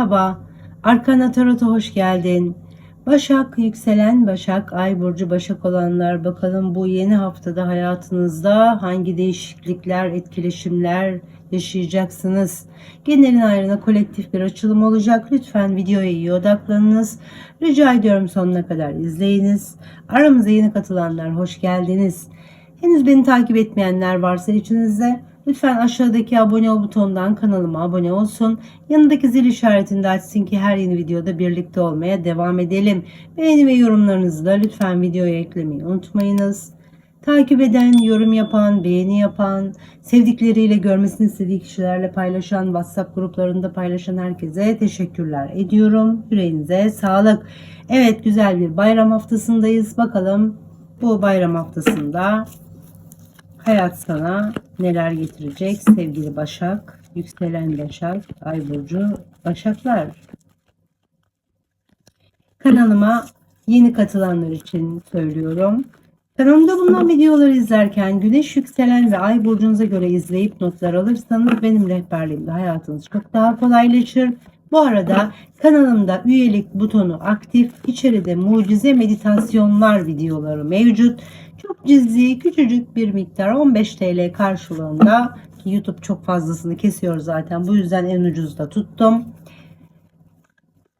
Merhaba, Arkana Tarot'a hoş geldin. Başak, yükselen Başak, Ay burcu Başak olanlar bakalım bu yeni haftada hayatınızda hangi değişiklikler, etkileşimler yaşayacaksınız. Genelin ayrına kolektif bir açılım olacak. Lütfen videoya iyi odaklanınız. Rica ediyorum sonuna kadar izleyiniz. Aramıza yeni katılanlar hoş geldiniz. Henüz beni takip etmeyenler varsa içinizde lütfen aşağıdaki abone ol butonundan kanalıma abone olsun. Yanındaki zil işaretini de açsın ki her yeni videoda birlikte olmaya devam edelim. Beğeni ve yorumlarınızı da lütfen videoya eklemeyi unutmayınız. Takip eden, yorum yapan, beğeni yapan, sevdikleriyle görmesini istediği kişilerle paylaşan, WhatsApp gruplarında paylaşan herkese teşekkürler ediyorum. Yüreğinize sağlık. Evet güzel bir bayram haftasındayız. Bakalım bu bayram haftasında hayat sana neler getirecek sevgili Başak, yükselen Başak, Ay burcu Başaklar. Kanalıma yeni katılanlar için söylüyorum. Kanalımda bulunan videoları izlerken güneş yükselen ve ay burcunuza göre izleyip notlar alırsanız benim rehberliğimde hayatınız çok daha kolaylaşır. Bu arada kanalımda üyelik butonu aktif, içeride mucize meditasyonlar videoları mevcut. Çok cüzi, küçücük bir miktar 15 TL karşılığında YouTube çok fazlasını kesiyor zaten. Bu yüzden en ucuzda tuttum.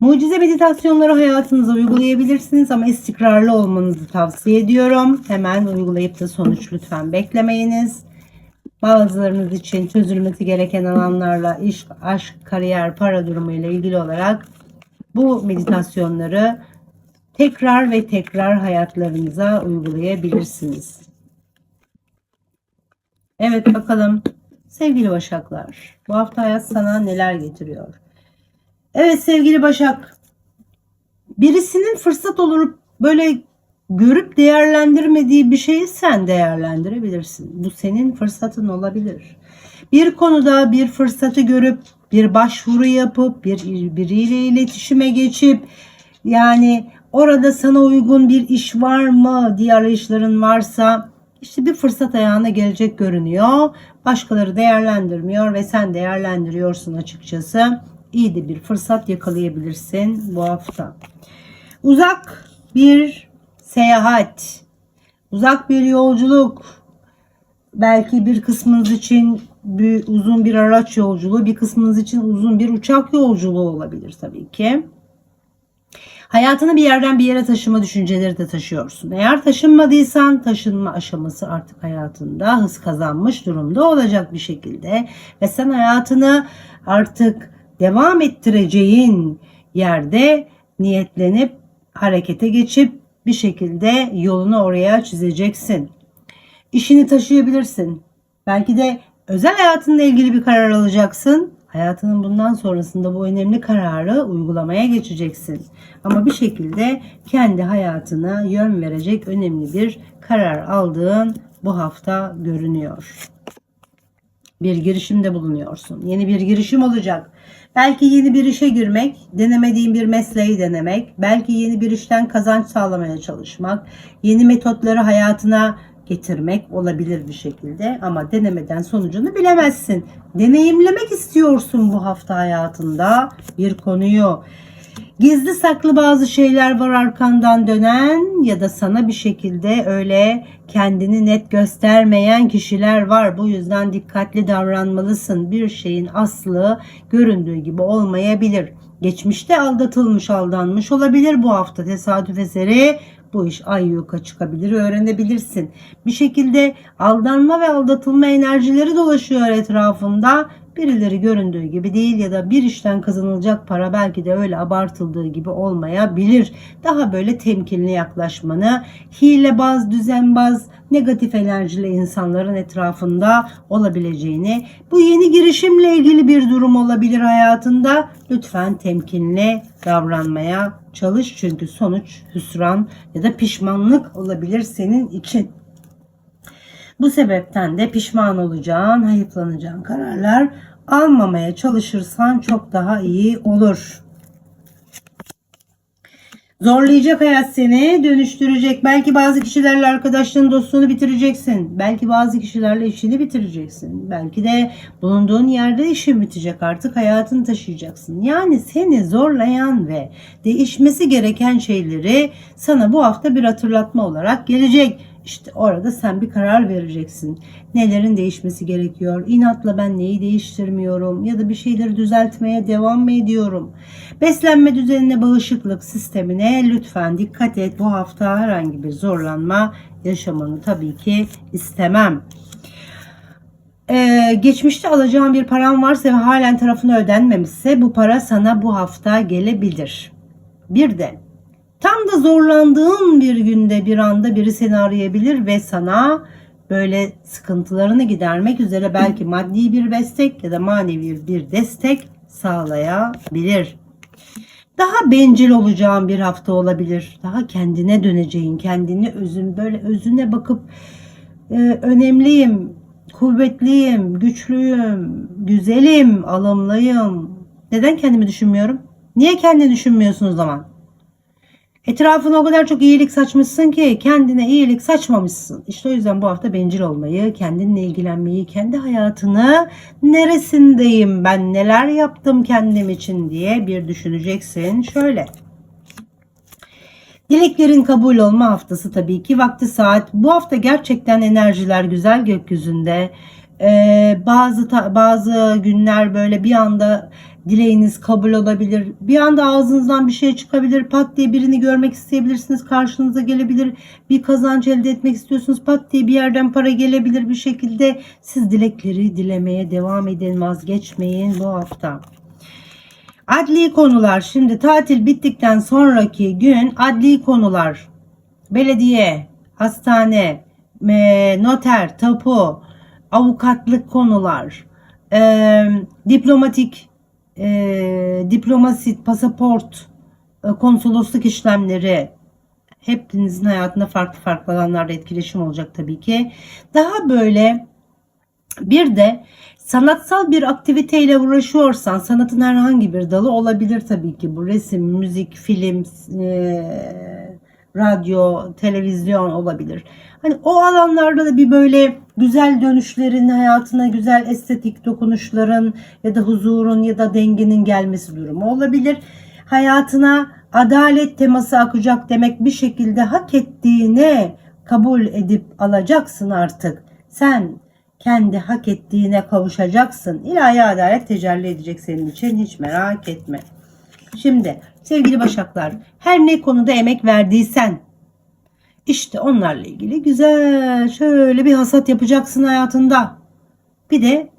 Mucize meditasyonları hayatınıza uygulayabilirsiniz ama istikrarlı olmanızı tavsiye ediyorum. Hemen uygulayıp da sonuç lütfen beklemeyiniz. Bazılarınız için çözülmesi gereken alanlarla iş, aşk, kariyer, para durumu ile ilgili olarak bu meditasyonları tekrar ve tekrar hayatlarınıza uygulayabilirsiniz. Evet bakalım sevgili Başaklar bu hafta hayat sana neler getiriyor? Evet sevgili Başak birisinin fırsat olup böyle görüp değerlendirmediği bir şeyi sen değerlendirebilirsin. Bu senin fırsatın olabilir. Bir konuda bir fırsatı görüp bir başvuru yapıp bir biriyle iletişime geçip yani orada sana uygun bir iş var mı diye arayışların varsa işte bir fırsat ayağına gelecek görünüyor. Başkaları değerlendirmiyor ve sen değerlendiriyorsun açıkçası. İyi de bir fırsat yakalayabilirsin bu hafta. Uzak bir seyahat, uzak bir yolculuk, belki bir kısmınız için bir, uzun bir araç yolculuğu, bir kısmınız için uzun bir uçak yolculuğu olabilir tabii ki. Hayatını bir yerden bir yere taşıma düşünceleri de taşıyorsun. Eğer taşınmadıysan taşınma aşaması artık hayatında hız kazanmış durumda olacak bir şekilde. Ve sen hayatını artık devam ettireceğin yerde niyetlenip harekete geçip bir şekilde yolunu oraya çizeceksin. İşini taşıyabilirsin. Belki de özel hayatınla ilgili bir karar alacaksın. Hayatının bundan sonrasında bu önemli kararı uygulamaya geçeceksin. Ama bir şekilde kendi hayatına yön verecek önemli bir karar aldığın bu hafta görünüyor. Bir girişimde bulunuyorsun. Yeni bir girişim olacak. Belki yeni bir işe girmek, denemediğin bir mesleği denemek, belki yeni bir işten kazanç sağlamaya çalışmak, yeni metotları hayatına getirmek olabilir bir şekilde ama denemeden sonucunu bilemezsin. Deneyimlemek istiyorsun bu hafta hayatında bir konuyu. Gizli saklı bazı şeyler var arkandan dönen ya da sana bir şekilde öyle kendini net göstermeyen kişiler var. Bu yüzden dikkatli davranmalısın. Bir şeyin aslı göründüğü gibi olmayabilir. Geçmişte aldatılmış, aldanmış olabilir bu hafta tesadüf eseri bu iş ay yuka çıkabilir öğrenebilirsin. Bir şekilde aldanma ve aldatılma enerjileri dolaşıyor etrafında. Birileri göründüğü gibi değil ya da bir işten kazanılacak para belki de öyle abartıldığı gibi olmayabilir. Daha böyle temkinli yaklaşmanı, hilebaz, düzenbaz, negatif enerjili insanların etrafında olabileceğini, bu yeni girişimle ilgili bir durum olabilir hayatında. Lütfen temkinli davranmaya çalış çünkü sonuç hüsran ya da pişmanlık olabilir senin için. Bu sebepten de pişman olacağın, hayıflanacağın kararlar almamaya çalışırsan çok daha iyi olur. Zorlayacak hayat seni, dönüştürecek. Belki bazı kişilerle arkadaşlığın, dostluğunu bitireceksin. Belki bazı kişilerle işini bitireceksin. Belki de bulunduğun yerde işin bitecek. Artık hayatını taşıyacaksın. Yani seni zorlayan ve değişmesi gereken şeyleri sana bu hafta bir hatırlatma olarak gelecek. İşte orada sen bir karar vereceksin. Nelerin değişmesi gerekiyor? İnatla ben neyi değiştirmiyorum? Ya da bir şeyleri düzeltmeye devam mı ediyorum? Beslenme düzenine, bağışıklık sistemine lütfen dikkat et. Bu hafta herhangi bir zorlanma yaşamanı tabii ki istemem. Ee, geçmişte alacağın bir paran varsa ve halen tarafına ödenmemişse bu para sana bu hafta gelebilir. Bir de tam da zorlandığın bir günde bir anda biri seni arayabilir ve sana böyle sıkıntılarını gidermek üzere belki maddi bir destek ya da manevi bir destek sağlayabilir. Daha bencil olacağın bir hafta olabilir. Daha kendine döneceğin, kendini özün böyle özüne bakıp e, önemliyim, kuvvetliyim, güçlüyüm, güzelim, alımlıyım. Neden kendimi düşünmüyorum? Niye kendini düşünmüyorsun o zaman? Etrafına o kadar çok iyilik saçmışsın ki kendine iyilik saçmamışsın. İşte o yüzden bu hafta bencil olmayı, kendinle ilgilenmeyi, kendi hayatını neresindeyim ben, neler yaptım kendim için diye bir düşüneceksin. Şöyle. Dileklerin kabul olma haftası tabii ki vakti saat. Bu hafta gerçekten enerjiler güzel gökyüzünde. Ee, bazı bazı günler böyle bir anda dileğiniz kabul olabilir. Bir anda ağzınızdan bir şey çıkabilir. Pat diye birini görmek isteyebilirsiniz. Karşınıza gelebilir. Bir kazanç elde etmek istiyorsunuz. Pat diye bir yerden para gelebilir bir şekilde. Siz dilekleri dilemeye devam edin. Vazgeçmeyin bu hafta. Adli konular. Şimdi tatil bittikten sonraki gün adli konular. Belediye, hastane, e, noter, tapu, avukatlık konular, e, diplomatik, e, diplomasi, pasaport, e, konsolosluk işlemleri, hepinizin hayatında farklı farklı alanlarda etkileşim olacak tabii ki. Daha böyle bir de sanatsal bir aktiviteyle uğraşıyorsan sanatın herhangi bir dalı olabilir tabii ki bu resim, müzik, film, e, radyo, televizyon olabilir. Hani o alanlarda da bir böyle güzel dönüşlerin hayatına güzel estetik dokunuşların ya da huzurun ya da dengenin gelmesi durumu olabilir. Hayatına adalet teması akacak demek bir şekilde hak ettiğini kabul edip alacaksın artık. Sen kendi hak ettiğine kavuşacaksın. İlahi adalet tecelli edecek senin için hiç merak etme. Şimdi sevgili Başaklar her ne konuda emek verdiysen işte onlarla ilgili güzel şöyle bir hasat yapacaksın hayatında. Bir de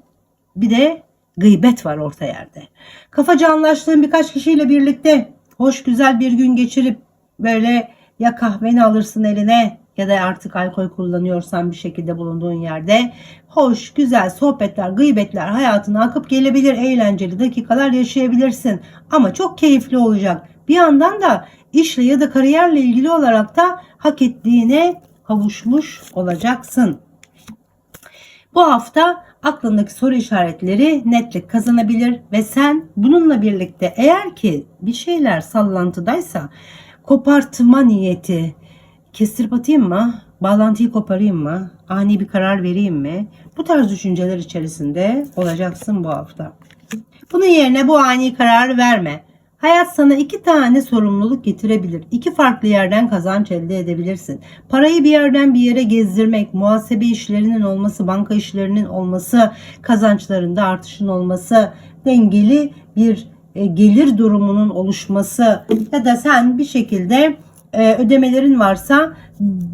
bir de gıybet var orta yerde. Kafaca anlaştığın birkaç kişiyle birlikte hoş güzel bir gün geçirip böyle ya kahveni alırsın eline ya da artık alkol kullanıyorsan bir şekilde bulunduğun yerde hoş güzel sohbetler, gıybetler hayatına akıp gelebilir. Eğlenceli dakikalar yaşayabilirsin. Ama çok keyifli olacak. Bir yandan da işle ya da kariyerle ilgili olarak da hak ettiğine kavuşmuş olacaksın. Bu hafta aklındaki soru işaretleri netlik kazanabilir ve sen bununla birlikte eğer ki bir şeyler sallantıdaysa kopartma niyeti kestirip atayım mı? Bağlantıyı koparayım mı? Ani bir karar vereyim mi? Bu tarz düşünceler içerisinde olacaksın bu hafta. Bunun yerine bu ani kararı verme. Hayat sana iki tane sorumluluk getirebilir. İki farklı yerden kazanç elde edebilirsin. Parayı bir yerden bir yere gezdirmek, muhasebe işlerinin olması, banka işlerinin olması, kazançlarında artışın olması, dengeli bir e, gelir durumunun oluşması ya da sen bir şekilde e, ödemelerin varsa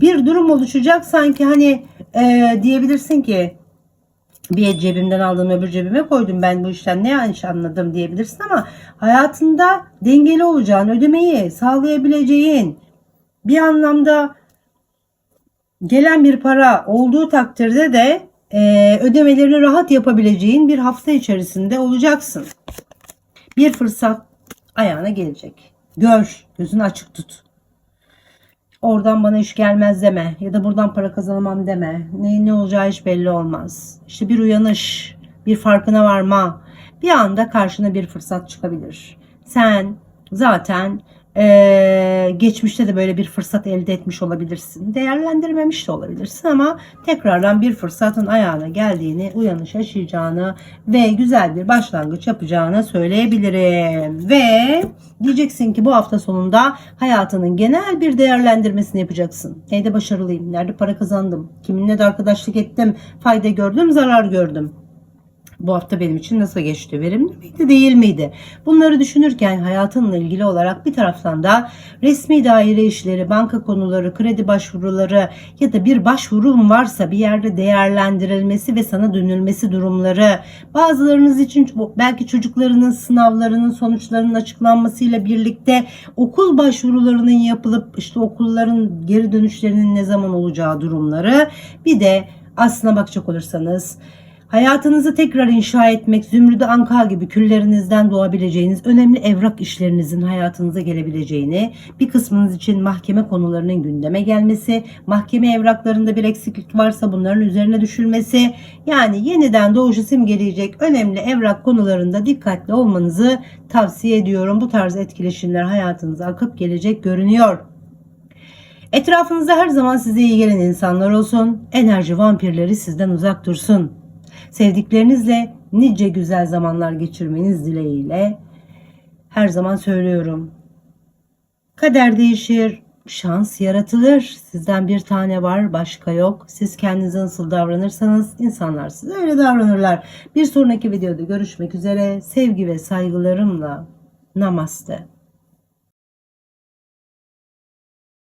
bir durum oluşacak sanki hani e, diyebilirsin ki bir cebimden aldım öbür cebime koydum ben bu işten ne yanlış anladım diyebilirsin ama hayatında dengeli olacağın ödemeyi sağlayabileceğin bir anlamda gelen bir para olduğu takdirde de e, ödemelerini rahat yapabileceğin bir hafta içerisinde olacaksın. Bir fırsat ayağına gelecek. Gör, gözünü açık tut. Oradan bana iş gelmez deme ya da buradan para kazanamam deme. Ne, ne olacağı hiç belli olmaz. İşte bir uyanış, bir farkına varma. Bir anda karşına bir fırsat çıkabilir. Sen zaten Ee, geçmişte de böyle bir fırsat elde etmiş olabilirsin. Değerlendirmemiş de olabilirsin ama tekrardan bir fırsatın ayağına geldiğini, uyanış yaşayacağını ve güzel bir başlangıç yapacağını söyleyebilirim. Ve diyeceksin ki bu hafta sonunda hayatının genel bir değerlendirmesini yapacaksın. Neyde başarılıyım, nerede para kazandım, kiminle de arkadaşlık ettim, fayda gördüm, zarar gördüm. Bu hafta benim için nasıl geçti? Verimli miydi, değil miydi? Bunları düşünürken hayatınla ilgili olarak bir taraftan da resmi daire işleri, banka konuları, kredi başvuruları ya da bir başvurun varsa bir yerde değerlendirilmesi ve sana dönülmesi durumları. Bazılarınız için belki çocuklarının sınavlarının sonuçlarının açıklanmasıyla birlikte okul başvurularının yapılıp işte okulların geri dönüşlerinin ne zaman olacağı durumları. Bir de aslına bakacak olursanız Hayatınızı tekrar inşa etmek, zümrüdü anka gibi küllerinizden doğabileceğiniz önemli evrak işlerinizin hayatınıza gelebileceğini, bir kısmınız için mahkeme konularının gündeme gelmesi, mahkeme evraklarında bir eksiklik varsa bunların üzerine düşülmesi, yani yeniden doğuşu simgeleyecek önemli evrak konularında dikkatli olmanızı tavsiye ediyorum. Bu tarz etkileşimler hayatınıza akıp gelecek görünüyor. Etrafınızda her zaman size iyi gelen insanlar olsun. Enerji vampirleri sizden uzak dursun. Sevdiklerinizle nice güzel zamanlar geçirmeniz dileğiyle her zaman söylüyorum. Kader değişir, şans yaratılır. Sizden bir tane var, başka yok. Siz kendinize nasıl davranırsanız insanlar size öyle davranırlar. Bir sonraki videoda görüşmek üzere. Sevgi ve saygılarımla. Namaste.